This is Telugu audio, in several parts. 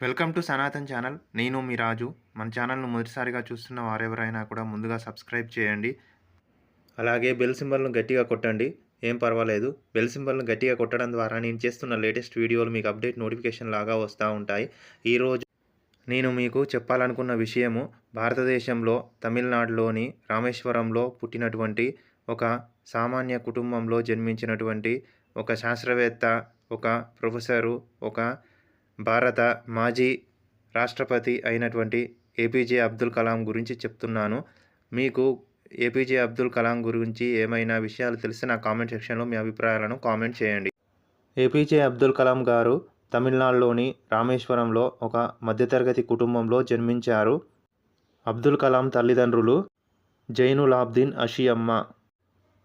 Welcome to Sanatan channel. నేను మీ రాజు. మన ఛానల్ను మొదటిసారిగా చూస్తున్న వారెవరైనా కూడా ముందుగా సబ్స్క్రైబ్ చేయండి. అలాగే బెల్ సింబల్ను గట్టిగా కొట్టండి. ఏం పర్వాలేదు. బెల్ సింబల్ను గట్టిగా కొట్టడం ద్వారా నేను చేస్తున్న లేటెస్ట్ వీడియోలు మీకు అప్డేట్ నోటిఫికేషన్ లాగా వస్తూ ఉంటాయి. ఈరోజు నేను మీకు చెప్పాలనుకున్న విషయము భారతదేశంలో తమిళనాడులోని రామేశ్వరంలో పుట్టినటువంటి ఒక సామాన్య కుటుంబంలో జన్మించినటువంటి ఒక శాస్త్రవేత్త ఒక ప్రొఫెసరు ఒక భారత మాజీ రాష్ట్రపతి అయినటువంటి ఏపీజే అబ్దుల్ కలాం గురించి చెప్తున్నాను. మీకు ఏపీజే అబ్దుల్ కలాం గురించి ఏమైనా విషయాలు తెలిస్తే నా కామెంట్ సెక్షన్లో మీ అభిప్రాయాలను కామెంట్ చేయండి. ఏపీజే అబ్దుల్ కలాం గారు తమిళనాడులోని రామేశ్వరంలో ఒక మధ్యతరగతి కుటుంబంలో జన్మించారు. అబ్దుల్ కలాం తల్లిదండ్రులు జైనులాబ్దీన్ అషియమ్మ.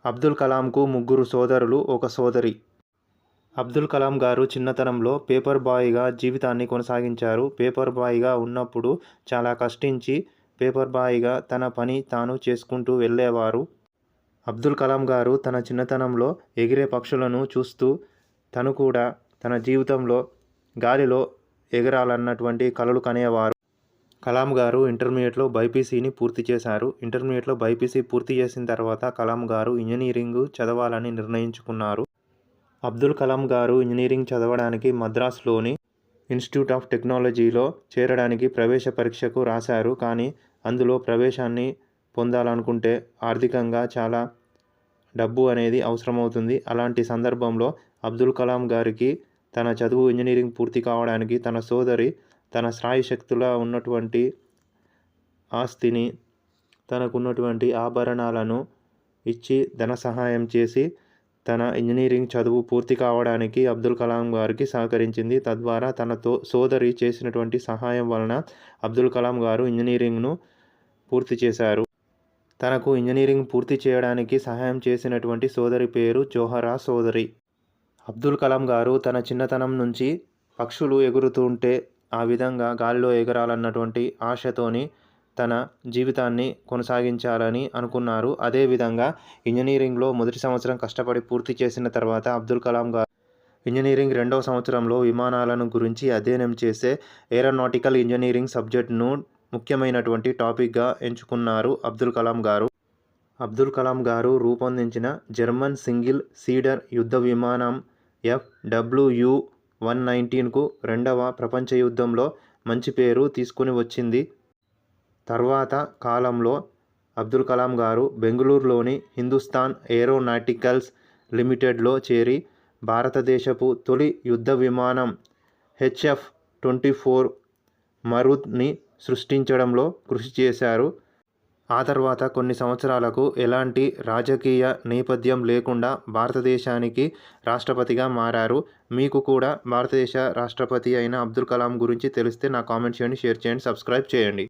అబ్దుల్ కలాంకు ముగ్గురు సోదరులు ఒక సోదరి. అబ్దుల్ కలాం గారు చిన్నతనంలో పేపర్ బాయ్గా జీవితాన్ని కొనసాగించారు. పేపర్ బాయ్గా ఉన్నప్పుడు చాలా కష్టించి పేపర్ బాయ్గా తన పని తాను చేసుకుంటూ వెళ్ళేవారు. అబ్దుల్ కలాం గారు తన చిన్నతనంలో ఎగిరే పక్షులను చూస్తూ తను కూడా తన జీవితంలో గాలిలో ఎగరాలన్నటువంటి కలలు కనేవారు. కలాం గారు ఇంటర్మీడియట్లో బైపీసీని పూర్తి చేశారు. ఇంటర్మీడియట్లో బైపీసీ పూర్తి చేసిన తర్వాత కలాం గారు ఇంజనీరింగ్ చదవాలని నిర్ణయించుకున్నారు. అబ్దుల్ కలాం గారు ఇంజనీరింగ్ చదవడానికి మద్రాసులోని ఇన్స్టిట్యూట్ ఆఫ్ టెక్నాలజీలో చేరడానికి ప్రవేశ పరీక్షకు రాశారు. కానీ అందులో ప్రవేశాన్ని పొందాలనుకుంటే ఆర్థికంగా చాలా డబ్బు అనేది అవసరమవుతుంది. అలాంటి సందర్భంలో అబ్దుల్ కలాం గారికి తన చదువు ఇంజనీరింగ్ పూర్తి కావడానికి తన సోదరి తన స్థాయి శక్తులా ఉన్నటువంటి ఆస్తిని తనకున్నటువంటి ఆభరణాలను ఇచ్చి ధన సహాయం చేసి తన ఇంజనీరింగ్ చదువు పూర్తి కావడానికి అబ్దుల్ కలాం గారికి సహకరించింది. తద్వారా తన తో సోదరి చేసినటువంటి సహాయం వలన అబ్దుల్ కలాం గారు ఇంజనీరింగ్ను పూర్తి చేశారు. తనకు ఇంజనీరింగ్ పూర్తి చేయడానికి సహాయం చేసినటువంటి సోదరి పేరు జోహరా సోదరి. అబ్దుల్ కలాం గారు తన చిన్నతనం నుంచి పక్షులు ఎగురుతుంటే ఆ విధంగా గాలిలో ఎగరాలన్నటువంటి ఆశతోని తన జీవితాన్ని కొనసాగించాలని అనుకున్నారు. అదేవిధంగా ఇంజనీరింగ్లో మొదటి సంవత్సరం కష్టపడి పూర్తి చేసిన తర్వాత అబ్దుల్ కలాం గారు ఇంజనీరింగ్ రెండవ సంవత్సరంలో విమానాలను గురించి అధ్యయనం చేసే ఏరోనాటికల్ ఇంజనీరింగ్ సబ్జెక్టును ముఖ్యమైనటువంటి టాపిక్గా ఎంచుకున్నారు అబ్దుల్ కలాం గారు. అబ్దుల్ కలాం గారు రూపొందించిన జర్మన్ సింగిల్ సీడర్ యుద్ధ విమానం ఎఫ్ డబ్ల్యూయు వన్ నైన్టీన్కు రెండవ ప్రపంచ యుద్ధంలో మంచి పేరు తీసుకుని వచ్చింది. తర్వాత కాలంలో అబ్దుల్ కలాం గారు బెంగళూరులోని హిందుస్థాన్ ఏరోనాటికల్స్ లిమిటెడ్లో చేరి భారతదేశపు తొలి యుద్ధ విమానం హెచ్ఎఫ్ ట్వంటీ ఫోర్ మరుద్ని సృష్టించడంలో కృషి చేశారు. ఆ తర్వాత కొన్ని సంవత్సరాలకు ఎలాంటి రాజకీయ నేపథ్యం లేకుండా భారతదేశానికి రాష్ట్రపతిగా మారారు. మీకు కూడా భారతదేశ రాష్ట్రపతి అయిన అబ్దుల్ కలాం గురించి తెలిస్తే నా కామెంట్ చేయండి షేర్ చేయండి సబ్స్క్రైబ్ చేయండి.